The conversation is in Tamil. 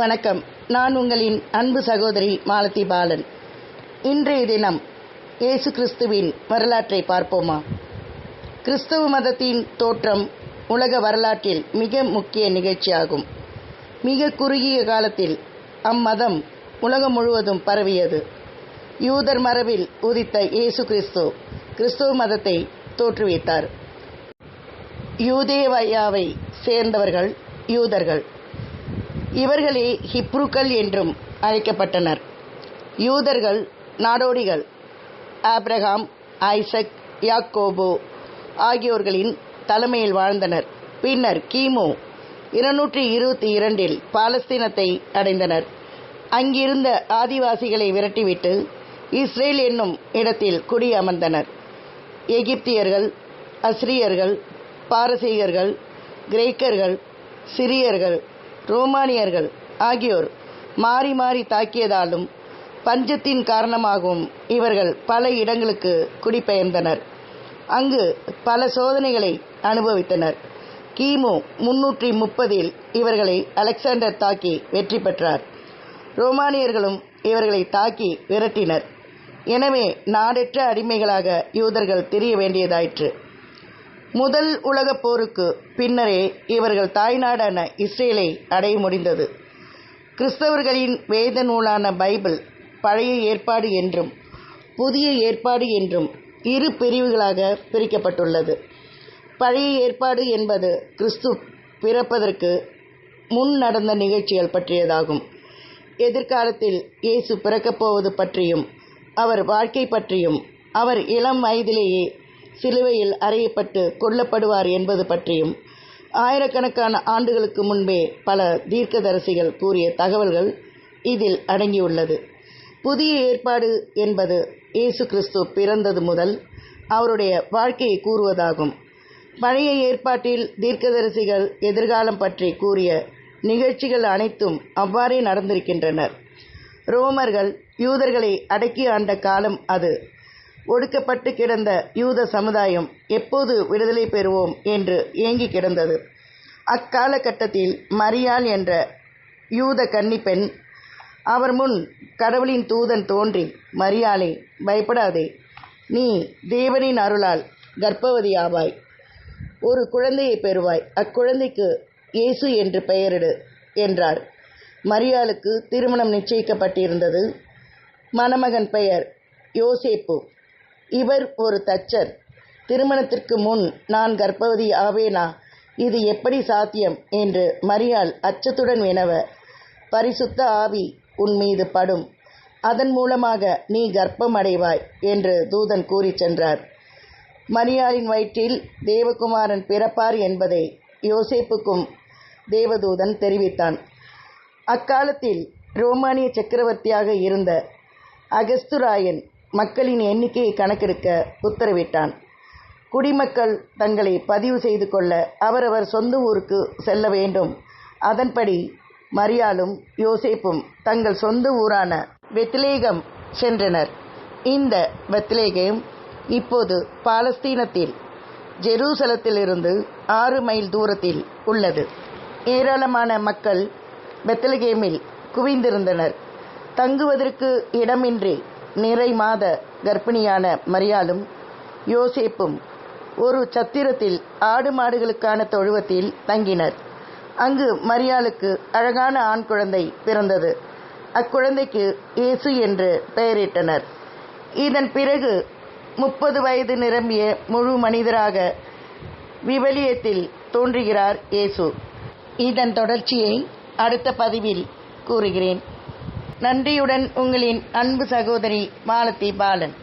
வணக்கம். நான் உங்களின் அன்பு சகோதரி மாலதி பாலன். இன்றைய தினம் இயேசு கிறிஸ்துவின் வரலாற்றை பார்ப்போமா? கிறிஸ்தவ மதத்தின் தோற்றம் உலக வரலாற்றில் மிக முக்கிய நிகழ்ச்சியாகும். மிக குறுகிய காலத்தில் அம்மதம் உலகம் முழுவதும் பரவியது. யூதர் மரபில் உதித்த இயேசு கிறிஸ்து கிறிஸ்துவ மதத்தை தோற்றுவித்தார். யூதேவயாவை சேர்ந்தவர்கள் யூதர்கள். இவர்களே ஹிப்ருக்கள் என்றும் அழைக்கப்பட்டனர். யூதர்கள் நாடோடிகள் ஆப்ரஹாம் ஐசக் யாக்கோபோ ஆகியோர்களின் தலைமையில் வாழ்ந்தனர். பின்னர் கிமு இருநூற்றி இருபத்தி இரண்டில் பாலஸ்தீனத்தை அடைந்தனர். அங்கிருந்த ஆதிவாசிகளை விரட்டிவிட்டு இஸ்ரேல் என்னும் இடத்தில் குடியமர்ந்தனர். எகிப்தியர்கள் அஸ்ரியர்கள் பாரசீகர்கள் கிரேக்கர்கள் சிரியர்கள் ரோமானியர்கள் ஆகியோர் மாறி மாறி தாக்கியதாலும் பஞ்சத்தின் காரணமாகவும் இவர்கள் பல இடங்களுக்கு குடிபெயர்ந்தனர். அங்கு பல சோதனைகளை அனுபவித்தனர். கிமு முன்னூற்றி முப்பதில் இவர்களை அலெக்சாண்டர் தாக்கி வெற்றி பெற்றார். ரோமானியர்களும் இவர்களை தாக்கி விரட்டினர். எனவே நாடற்ற அடிமைகளாக யூதர்கள் தெரிய வேண்டியதாயிற்று. முதல் உலகப் போருக்கு பின்னரே இவர்கள் தாய்நாடான இஸ்ரேலை அடைய முடிந்தது. கிறிஸ்தவர்களின் வேத நூலான பைபிள் பழைய ஏற்பாடு என்றும் புதிய ஏற்பாடு என்றும் இரு பிரிவுகளாக பிரிக்கப்பட்டுள்ளது. பழைய ஏற்பாடு என்பது கிறிஸ்து பிறப்பதற்கு முன் நடந்த நிகழ்ச்சிகள் பற்றியதாகும். எதிர்காலத்தில் இயேசு பிறக்கப் போவது பற்றியும் அவர் வாழ்க்கை பற்றியும் அவர் இளம் வயதிலேயே சிலுவையில் அறையப்பட்டு கொல்லப்படுவார் என்பது பற்றியும் ஆயிரக்கணக்கான ஆண்டுகளுக்கு முன்பே பல தீர்க்கதரிசிகள் கூறிய தகவல்கள் இதில் அடங்கியுள்ளது. புதிய ஏற்பாடு என்பது இயேசு கிறிஸ்து பிறந்தது முதல் அவருடைய வாழ்க்கையை கூறுவதாகும். பழைய ஏற்பாட்டில் தீர்க்கதரிசிகள் எதிர்காலம் பற்றி கூறிய நிகழ்ச்சிகள் அனைத்தும் அவ்வாறே நடந்திருக்கின்றனர். ரோமர்கள் யூதர்களை அடக்கி ஆண்ட காலம் அது. ஒடுக்கப்பட்டு கிடந்த யூத சமுதாயம் எப்போது விடுதலை பெறுவோம் என்று ஏங்கி கிடந்தது. அக்காலகட்டத்தில் மரியாள் என்ற யூத கன்னிப்பெண் அவர் முன் கடவுளின் தூதன் தோன்றி மரியாளே பயப்படாதே. நீ தேவனின் அருளால் கர்ப்பவதி ஆவாய். ஒரு குழந்தையை பெறுவாய். அக்குழந்தைக்கு இயேசு என்று பெயரிடு என்றார். மரியாளுக்கு திருமணம் நிச்சயிக்கப்பட்டிருந்தது. மணமகன் பெயர் யோசேப்பு. இவர் ஒரு தச்சர். திருமணத்திற்கு முன் நான் கர்ப்பவதி ஆவேனா? இது எப்படி சாத்தியம்? என்று மரியாள் அச்சத்துடன் வினவ பரிசுத்த ஆவி உன் மீது படும். அதன் மூலமாக நீ கர்ப்பம் அடைவாய் என்று தூதன் கூறிச் சென்றார். மரியாளின் வயிற்றில் தேவகுமாரன் பிறப்பார் என்பதை யோசேப்புக்கும் தேவதூதன் தெரிவித்தான். அக்காலத்தில் ரோமானிய சக்கரவர்த்தியாக இருந்த அகஸ்துராயன் மக்களின் எண்ணிக்கையை கணக்கெடுக்க உத்தரவிட்டான். குடிமக்கள் தங்களை பதிவு செய்து கொள்ள அவரவர் சொந்த ஊருக்கு செல்ல வேண்டும். அதன்படி மரியாலும் யோசேப்பும் தங்கள் சொந்த ஊரான வெத்லேகம் சென்றனர். இந்த வெத்திலேகம் இப்போது பாலஸ்தீனத்தில் ஜெருசலத்திலிருந்து ஆறு மைல் தூரத்தில் உள்ளது. ஏராளமான மக்கள் பெத்தலகேமில் குவிந்திருந்தனர். தங்குவதற்கு இடமின்றி நிறை மாத கர்ப்பிணியான மரியாளும் யோசேப்பும் ஒரு சத்திரத்தில் ஆடு மாடுகளுக்கான தொழுவத்தில் தங்கினர். அங்கு மரியாளுக்கு அழகான ஆண் குழந்தை பிறந்தது. அக்குழந்தைக்கு இயேசு என்று பெயரிட்டனர். இதன் பிறகு முப்பது வயது நிரம்பிய முழு மனிதராக விவலியத்தில் தோன்றுகிறார் இயேசு. இதன் தொடர்ச்சியை அடுத்த பதிவில் கூறுகிறேன். நன்றியுடன் உங்களின் அன்பு சகோதரி மாலத்தி பாலன்.